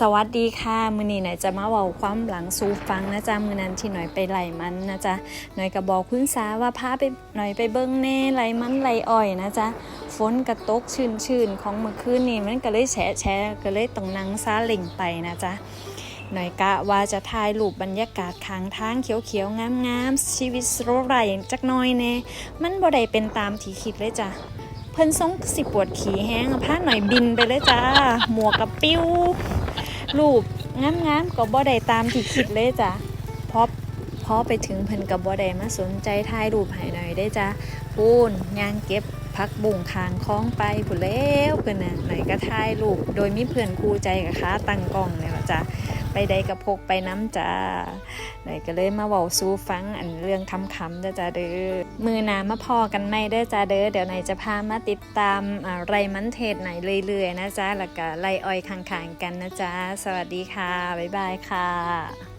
สวัสดีค่ะ มือนี้หน่อยจะมาเว้าความหลังสู่ฟังนะจ๊ะมือนั้นที่หน่อยไปไหลมันนะจ๊ะหน่อยก็บอกคุณสาว่าพาไปหน่อยไปเบิ้งแน่ไหลมันไหลอ้อยนะจ๊ะฝนกระตกชื่นชื่นๆของเมื่อคืนนี้มันก็เลยแฉะแฉะก็เลยต้องนั่งซาเล่งไปนะจ๊ะหน่อยกะว่าจะถ่ายรูปบรรยากาศข้างทางเขียวๆงามๆชีวิตโรไรจักหน้อยแน่มันบ่ได้เป็นตามที่คิดเลยจ้ะเพิ่นทรงสิปวดขี่แห้งอะพาหน่อยบินไปเลยจ้าหมวกกับปิ้ว รูปงามๆก็บ่ได้ตามที่คิดเลยจ้ะพอพอไปถึงเพิ่นก็บ่ได้มาสนใจถ่ายรูปให้หน่อยได้จ้ะปูนยางเก็บ พักบุ่งคางคล้องไปผู้แล้วเพิ่นน่ะหนก็ถ่ายรูปโดยมีเพื่อนคู่ใจกับค้าตังกล้องเนี่ยจ้ะไปใดก็พกไปน้ำจ้าไหนก็เลยมาเว้าสู่ฟังอันเรื่องคำๆเด้จ้าเด้อมือหนามาพอกันไม่เด้อจ้าเด้อเดี๋ยวไหนจะพามาติดตามอ่าไรมันเทศไหนเรื่อยๆนะจ๊ะแล้วก็ไรอ้อยข้างๆกันนะจ๊ะสวัสดีค่ะบ๊ายบายค่ะ